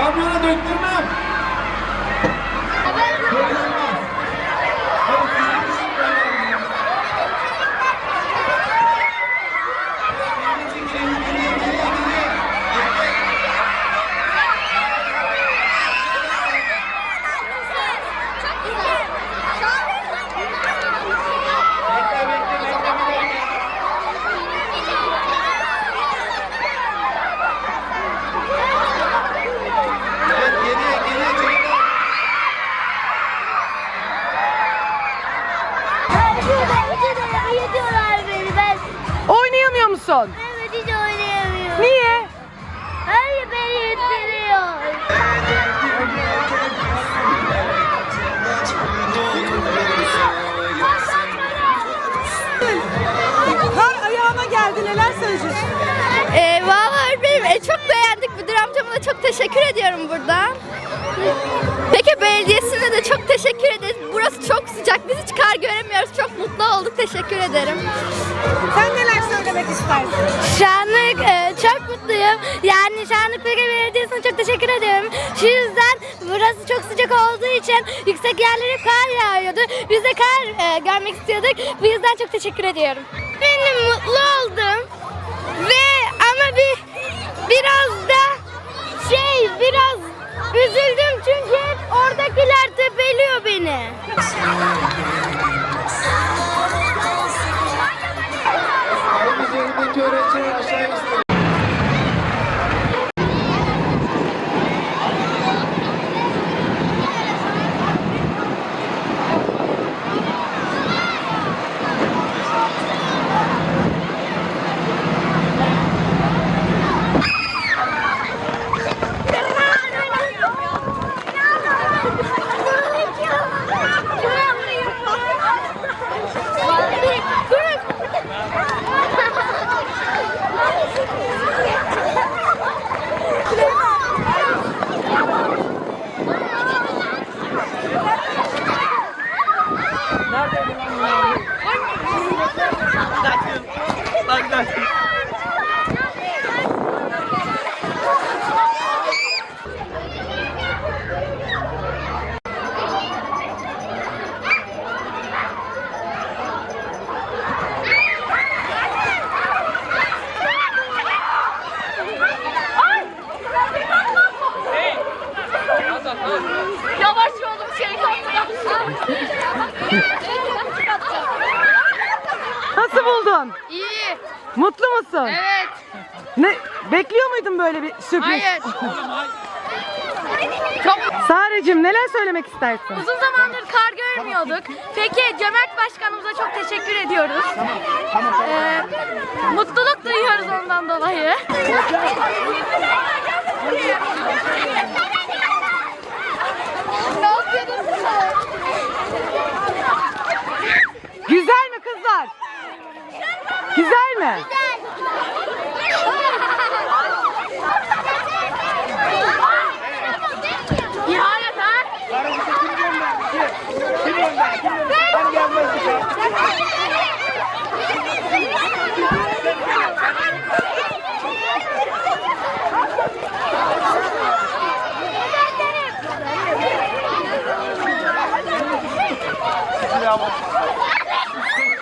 Kamyona döktürmem. Oynayamıyor musun? Evet hiç oynayamıyorum. Niye? Hayır beni yediriyor. Kar ayağına geldi. Neler söyleyeceksin? Ee, Valla öğretmenim e, çok beğendik. Müdür amcama da çok teşekkür ediyorum buradan. Peki belediyesine de çok teşekkür ederiz. Burası çok sıcak. Biz hiç kar göremiyoruz. Çok mutlu olduk. Teşekkür ederim. Ediyorum. Şu yüzden burası çok sıcak olduğu için yüksek yerlere kar yağıyordu. Biz de kar e, görmek istiyorduk. Bu yüzden çok teşekkür ediyorum. Benim mutlu oldum. Ve ama bir biraz da şey biraz üzüldüm çünkü oradakiler tepeliyor beni. Buldun? İyi. Mutlu musun? Evet. Ne bekliyor muydun böyle bir sürpriz? Hayır. Çok Sarecim neler söylemek istersin? uzun zamandır kar görmüyorduk. Peki Cömert Başkanımıza çok teşekkür ediyoruz. Ee, mutluluk duyuyoruz ondan dolayı. ne yapıyordun sen? Yeah.